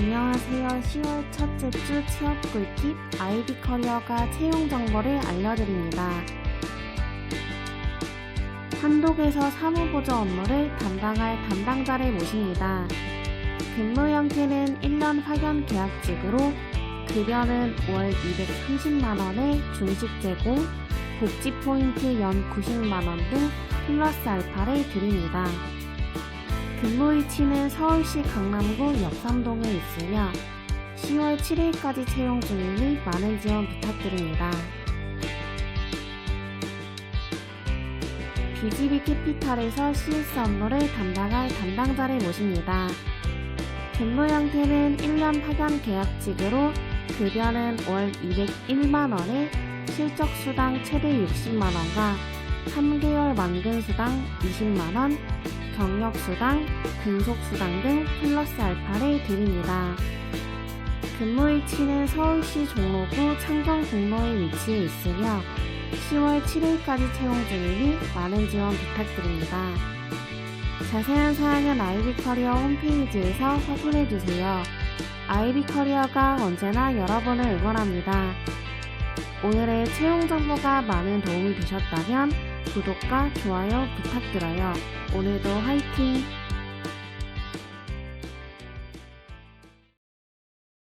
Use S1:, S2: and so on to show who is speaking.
S1: 안녕하세요. 10월 첫째 주 취업 꿀팁 아이비 커리어가 채용 정보를 알려드립니다. 한독에서 사무보조 업무를 담당할 담당자를 모십니다. 근무 형태는 1년 파견 계약직으로 급여는 월 230만원의 중식 제공, 복지 포인트 연 90만원 등 플러스 알파를 드립니다. 근무 위치는 서울시 강남구 역삼동에 있으며 10월 7일까지 채용 중이니 많은 지원 부탁드립니다. BGB 캐피탈에서 CS 업무를 담당할 담당자를 모십니다. 근무 형태는 1년 파견 계약직으로 급여는 월 201만원에 실적 수당 최대 60만원과 3개월 만근 수당 20만원, 경력 수당, 근속 수당 등 플러스 알파를 드립니다. 근무 위치는 서울시 종로구 창경공로에 위치해 있으며 10월 7일까지 채용 중이니 많은 지원 부탁드립니다. 자세한 사항은 아이비 커리어 홈페이지에서 확인해 주세요. 아이비 커리어가 언제나 여러분을 응원합니다. 오늘의 채용 정보가 많은 도움이 되셨다면 구독과 좋아요 부탁드려요. 오늘도 화이팅!